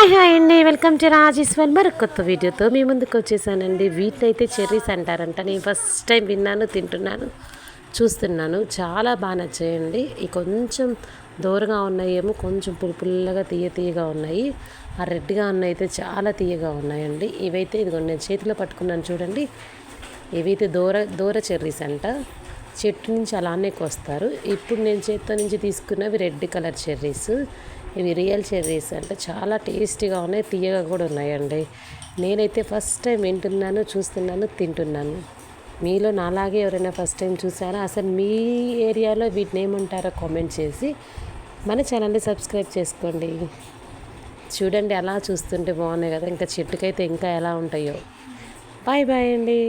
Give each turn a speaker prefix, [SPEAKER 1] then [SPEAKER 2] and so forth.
[SPEAKER 1] Hi hi అండి. Welcome to Rajeshwar. మరొక కొత్త వీడియోతో మీ ముందుకు వచ్చేసానండి. వీటినైతే చెర్రీస్ అంటారంట. నేను ఫస్ట్ టైం విన్నాను తింటున్నాను చూస్తున్నాను. చాలా బాగా నచ్చాయండి. ఈ కొంచెం దూరంగా ఉన్నాయేమో కొంచెం పులుపుల్లగా తీయ తీయగా ఉన్నాయి. ఆ రెడ్గా ఉన్నాయి అయితే చాలా తీయగా ఉన్నాయండి. ఇవైతే ఇదిగో నేను చేతిలో పట్టుకున్నాను చూడండి. ఇవైతే దూర దూర చెర్రీస్ అంట. చెట్టు నుంచి అలానే కోస్తారు. ఇప్పుడు నేను చేత్తో నుంచి తీసుకున్నవి రెడ్ కలర్ చెర్రీస్. ఇవి రియల్ చెర్రీస్ అంటే చాలా టేస్టీగా ఉన్నాయి తీయగా కూడా ఉన్నాయండి. నేనైతే ఫస్ట్ టైం వింటున్నాను చూస్తున్నాను తింటున్నాను. మీలో నాలాగే ఎవరైనా ఫస్ట్ టైం చూసారా? అసలు మీ ఏరియాలో వీటిని ఏమంటారో కామెంట్ చేసి మన ఛానల్ని సబ్స్క్రైబ్ చేసుకోండి. చూడండి అలా చూస్తుంటే బాగున్నాయి కదా. ఇంకా చెట్టుకైతే ఇంకా ఎలా ఉంటాయో. బాయ్ బాయ్ అండి.